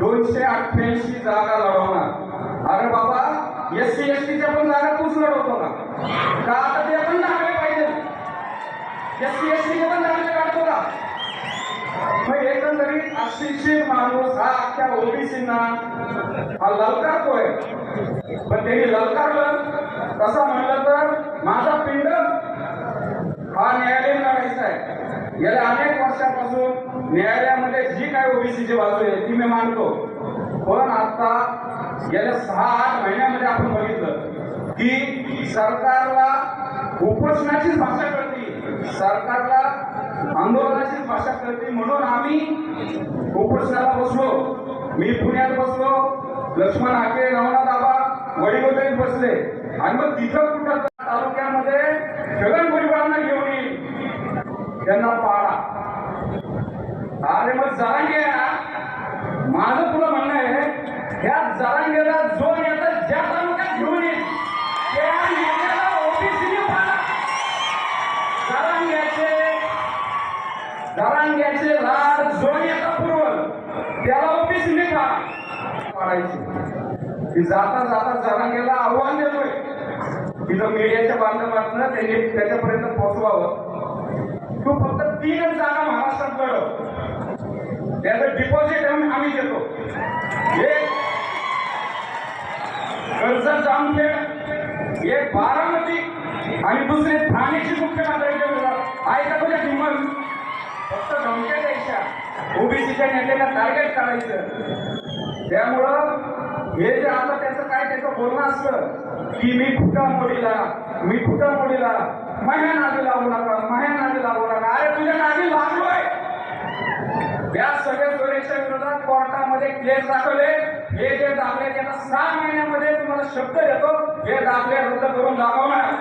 दोनशे अठ्ठ्याऐंशी जागा लढवणार. अरे बाबा एस सी एस टी च्या पण जागा तूच लढवतो ना. का आता ते पण लागले पाहिजे? एस सी एस टीचे पण जागे काढतो का? मग एकंदरीत अशिक्षित माणूस हा ओबीसी ना हा ललकारतोय. पण त्यांनी ललकारलं. तसं म्हणलं तर माझा पिंड हा न्याय लढायचा आहे. गेल्या अनेक वर्षापासून न्यायालयामध्ये जी काय ओबीसीची बाजू आहे ती मी मानतो पण आता गेल्या सहा आठ महिन्यामध्ये आपण बघितलं की सरकारला उपोषणाचीच भाषा कळती. सरकारला आंदोलनाचीच भाषा कळते. म्हणून आम्ही उपोषणाला बसलो. मी पुण्यात बसलो. लक्ष्मण हाके नवनाथ दाबा वडील बसले. आणि मग तिथं कुठं तालुक्यात छगन भुजबळांना घेऊन येईल त्यांना पाळा अरे मग जरांगे माझं तुला म्हणणं आहे ह्या जरांगेला जो नेता ज्या तालुक्यात घेऊन येईल त्या नेत्याला ओबीसीने पाळा जरांग्याचे जरांग्याचे लाड जो नेता पुरवल त्याला ओबीसीने पाळा पाडायचे. की जाता जाता जरांगेला आव्हान देतोय. तिथं मीडियाच्या माध्यमातून त्यांनी त्याच्यापर्यंत पोहोचवावं. तू फक्त तीनच जागा महाराष्ट्रात त्याचं डिपॉझिट आम्ही देतो. एक कर्जत जामखेड एक बारामती आणि दुसरे ठाण्याची मुख्यमंत्र्यांच्या विरोधात आहे का तुझ्या किंमत? फक्त धमक्या द्यायच्या ओबीसीच्या नेत्याला टार्गेट करायचं. त्यामुळं हे जे आता त्याचं काय त्याचं बोलणं असतं की मी फुटामोडीला मी फुटामोडीला माझ्या नादी लावू नका माझ्या नादी लावू नका. अरे तुझ्या नादी लागलोय. या सगळ्या सुरक्षा विरोधात कोर्टामध्ये केस दाखवले. हे जे दाखले त्यांना सहा महिन्यामध्ये तुम्हाला शब्द देतो. हे दाखले रद्द करून दाखवणार.